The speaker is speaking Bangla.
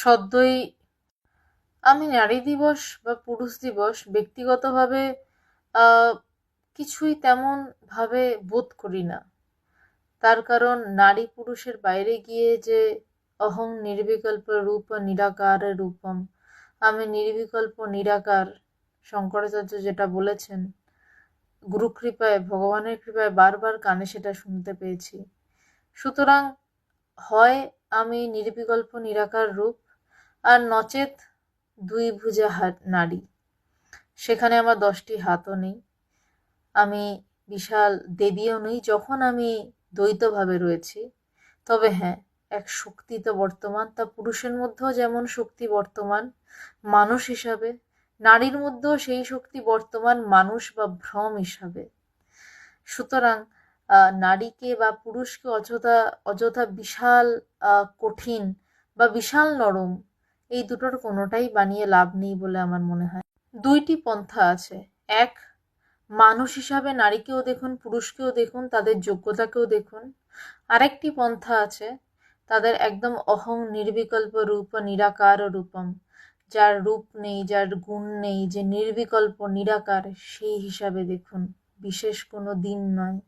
সদ্যই আমি নারী দিবস বা পুরুষ দিবস ব্যক্তিগতভাবে কিছুই তেমন ভাবে বোধ করি না। তার কারণ নারী পুরুষের বাইরে গিয়ে যে অহং নির্বিকল্প রূপ নিরাকার রূপম, আমি নির্বিকল্প নিরাকার, শঙ্করাচার্য যেটা বলেছেন গুরু কৃপায় ভগবানের কৃপায় বারবার কানে সেটা শুনতে পেয়েছি। সুতরাং হয় আমি নির্বিকল্প নিরাকার রূপ আর নচেত দুই ভুজা হাত নারী। সেখানে আমার দশটি হাতও নেই। আমি বিশাল দেবীও নই, যখন আমি দ্বৈতভাবে রয়েছি। তবে হ্যাঁ এক শক্তি তো বর্তমান, তা পুরুষের মধ্যেও যেমন শক্তি বর্তমান, মানুষ হিসাবে, নারীর মধ্যেও সেই শক্তি বর্তমান, মানুষ বা ভ্রম হিসাবে। সুতরাং নারীকে বা পুরুষকে অযথা অযথা বিশাল কঠিন বা বিশাল নরম এই দুটোর কোনোটাই বানিয়ে লাভ নেই বলে আমার মনে হয়। দুইটি পন্থা আছে। এক, মানুষ হিসাবে নারীকেও দেখুন, পুরুষকেও দেখুন, তাদের যোগ্যতাকেও দেখুন। আরেকটি পন্থা আছে, তাদের একদম অহং, নির্বিকল্প রূপ, নিরাকার রূপম। যার রূপ নেই, যার গুণ নেই, যে নির্বিকল্প, নিরাকার, সেই হিসাবে দেখুন। বিশেষ কোনো দিন নয়।